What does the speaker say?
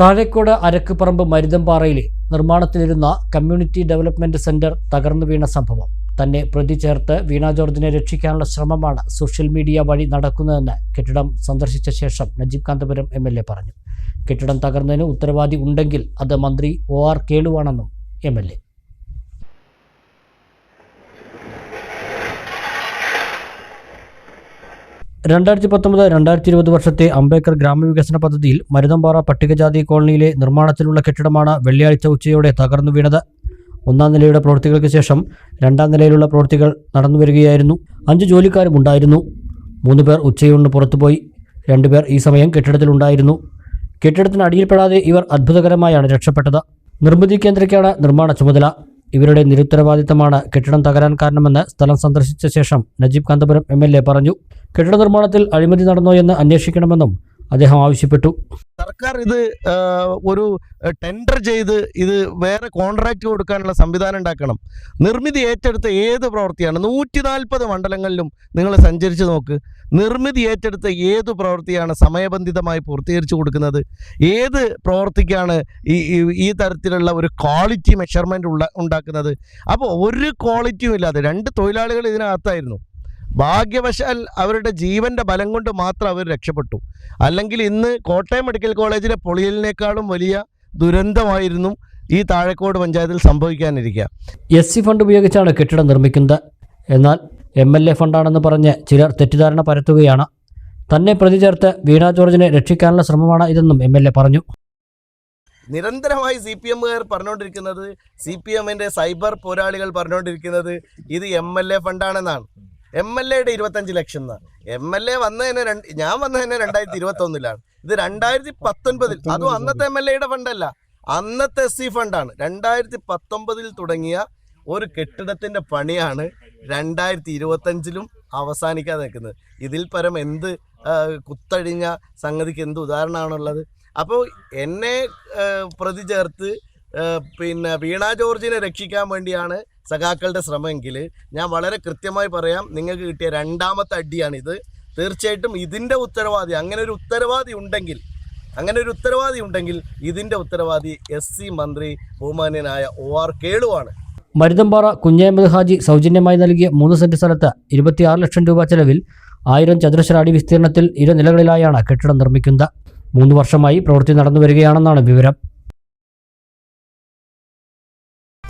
താഴേക്കോട് അരക്കുപറമ്പ് മരുതമ്പാറയിലെ നിർമ്മാണത്തിലിരുന്ന community development centre തകർന്നു വീണ സംഭവം. തന്നെ പ്രതി ചേർത്ത് വീണ ജോർജിനെ രക്ഷിക്കാനുള്ള ശ്രമമാണ് സോഷ്യൽ മീഡിയ വഴി നടക്കുന്നതെന്ന് കെട്ടിടം സന്ദർശിച്ച ശേഷം Najeeb Kanthapuram M L A പറഞ്ഞു. കെട്ടിടം തകർന്നതിന് ഉത്തരവാദി ഉണ്ടെങ്കിൽ അത് മന്ത്രി ഒ ആർ കേളുവാണെന്നും എം എൽ എ രണ്ടായിരത്തി പത്തൊമ്പത് രണ്ടായിരത്തി ഇരുപത് വർഷത്തെ അംബേദ്കർ ഗ്രാമവികസന പദ്ധതിയിൽ മരുതമ്പാറ പട്ടികജാതി കോളനിയിലെ നിർമ്മാണത്തിലുള്ള കെട്ടിടമാണ് വെള്ളിയാഴ്ച ഉച്ചയോടെ തകർന്നു വീണത്. ഒന്നാം നിലയുടെ പ്രവൃത്തികൾക്ക് ശേഷം രണ്ടാം നിലയിലുള്ള പ്രവൃത്തികൾ നടന്നു വരികയായിരുന്നു. അഞ്ച് ജോലിക്കാരും ഉണ്ടായിരുന്നു. മൂന്ന് പേർ ഉച്ചയൂണിന് പുറത്തുപോയി. രണ്ടുപേർ ഈ സമയം കെട്ടിടത്തിലുണ്ടായിരുന്നു. കെട്ടിടത്തിന് അടിയിൽപ്പെടാതെ ഇവർ അത്ഭുതകരമായാണ് രക്ഷപ്പെട്ടത്. നിർമ്മിതി കേന്ദ്രയ്ക്കാണ് നിർമ്മാണ ചുമതല. ഇവരുടെ നിരുത്തരവാദിത്തമാണ് കെട്ടിടം തകരാൻ കാരണമെന്ന് സ്ഥലം സന്ദർശിച്ച ശേഷം നജീബ് കാന്തപുരം എം പറഞ്ഞു. കെട്ടിട നിർമ്മാണത്തിൽ അഴിമതി നടന്നോ എന്ന് അന്വേഷിക്കണമെന്നും അദ്ദേഹം ആവശ്യപ്പെട്ടു. സർക്കാർ ഇത് ഒരു ടെൻഡർ ചെയ്ത് ഇത് വേറെ കോൺട്രാക്ട് കൊടുക്കാനുള്ള സംവിധാനം ഉണ്ടാക്കണം. നിർമ്മിതി ഏറ്റെടുത്ത ഏത് പ്രവൃത്തിയാണ്? നൂറ്റി നാൽപ്പത് മണ്ഡലങ്ങളിലും നിങ്ങൾ സഞ്ചരിച്ച് നോക്ക്. നിർമ്മിതി ഏറ്റെടുത്ത ഏത് പ്രവൃത്തിയാണ് സമയബന്ധിതമായി പൂർത്തീകരിച്ചു കൊടുക്കുന്നത്? ഏത് പ്രവൃത്തിക്കാണ് ഈ ഈ- തരത്തിലുള്ള ഒരു ക്വാളിറ്റി മെഷർമെന്റ് ഉള്ള ഉണ്ടാക്കുന്നത്? അപ്പോൾ ഒരു ക്വാളിറ്റിയും ഇല്ലാതെ രണ്ട് തൊഴിലാളികൾ ഇതിനകത്തായിരുന്നു. ഭാഗ്യവശാൽ അവരുടെ ജീവന്റെ ബലം കൊണ്ട് മാത്രം അവർ രക്ഷപ്പെട്ടു. അല്ലെങ്കിൽ ഇന്ന് കോട്ടയം മെഡിക്കൽ കോളേജിലെ പൊളിയലിനേക്കാളും വലിയ ദുരന്തമായിരുന്നു ഈ താഴേക്കോട് പഞ്ചായത്തിൽ സംഭവിക്കാനിരിക്കുക. എസ് സി ഫണ്ട് ഉപയോഗിച്ചാണ് കെട്ടിടം നിർമ്മിക്കുന്നത്. എന്നാൽ എം എൽ എ ഫണ്ടാണെന്ന് പറഞ്ഞ് ചിലർ തെറ്റിദ്ധാരണ പരത്തുകയാണ്. തന്നെ പ്രതി ചേർത്ത് വീണ ജോർജിനെ രക്ഷിക്കാനുള്ള ശ്രമമാണ് ഇതെന്നും എം എൽ എ പറഞ്ഞു. നിരന്തരമായി സി പി എമ്മുകാർ പറഞ്ഞുകൊണ്ടിരിക്കുന്നത് സി പി എമ്മിന്റെ സൈബർ പോരാളികൾ പറഞ്ഞുകൊണ്ടിരിക്കുന്നത് ഇത് എം എൽ എ ഫണ്ടാണെന്നാണ്. എം എൽ എയുടെ ഇരുപത്തഞ്ച് ലക്ഷം എന്നാണ് എം എൽ എ വന്നതിന് രണ്ട് ഞാൻ വന്നതിന് രണ്ടായിരത്തി ഇരുപത്തി ഒന്നിലാണ് ഇത് രണ്ടായിരത്തി പത്തൊൻപതിൽ അതും അന്നത്തെ എം എൽ എയുടെ ഫണ്ടല്ല അന്നത്തെ എസ് സി ഫണ്ടാണ് രണ്ടായിരത്തി പത്തൊമ്പതിൽ തുടങ്ങിയ ഒരു കെട്ടിടത്തിന്റെ പണിയാണ് രണ്ടായിരത്തി ഇരുപത്തഞ്ചിലും അവസാനിക്കാതെ നിൽക്കുന്നത്. ഇതിൽ പരം എന്ത് കുത്തഴിഞ്ഞ സംഗതിക്ക് എന്ത് ഉദാഹരണമാണുള്ളത്? അപ്പോൾ എന്നെ പ്രതി ചേർത്ത് പിന്നെ വീണ ജോർജിനെ രക്ഷിക്കാൻ വേണ്ടിയാണ് സഖാക്കളുടെ ശ്രമമെങ്കിൽ ഞാൻ വളരെ കൃത്യമായി പറയാം നിങ്ങൾക്ക് കിട്ടിയ രണ്ടാമത്തെ അടിയാണിത്. തീർച്ചയായിട്ടും ഇതിന്റെ ഉത്തരവാദി അങ്ങനെ ഒരു ഉത്തരവാദി ഉണ്ടെങ്കിൽ അങ്ങനെ ഒരു ഉത്തരവാദി ഉണ്ടെങ്കിൽ ഇതിന്റെ ഉത്തരവാദി എസ് സി മന്ത്രി ബഹുമാന്യനായ ഒ ആർ കേളുവാണ് മരുതമ്പാറ കുഞ്ഞഹമ്മദ് ഹാജി സൗജന്യമായി നൽകിയ മൂന്ന് സെന്റ് സ്ഥലത്ത് ഇരുപത്തിയാറ് ലക്ഷം രൂപ ചെലവിൽ ആയിരം ചതുരശ്ര അടി വിസ്തീർണത്തിൽ ഇരു നിലകളിലായാണ് കെട്ടിടം നിർമ്മിക്കുന്നത്. മൂന്ന് വർഷമായി പ്രവൃത്തി നടന്നു വരികയാണെന്നാണ് വിവരം.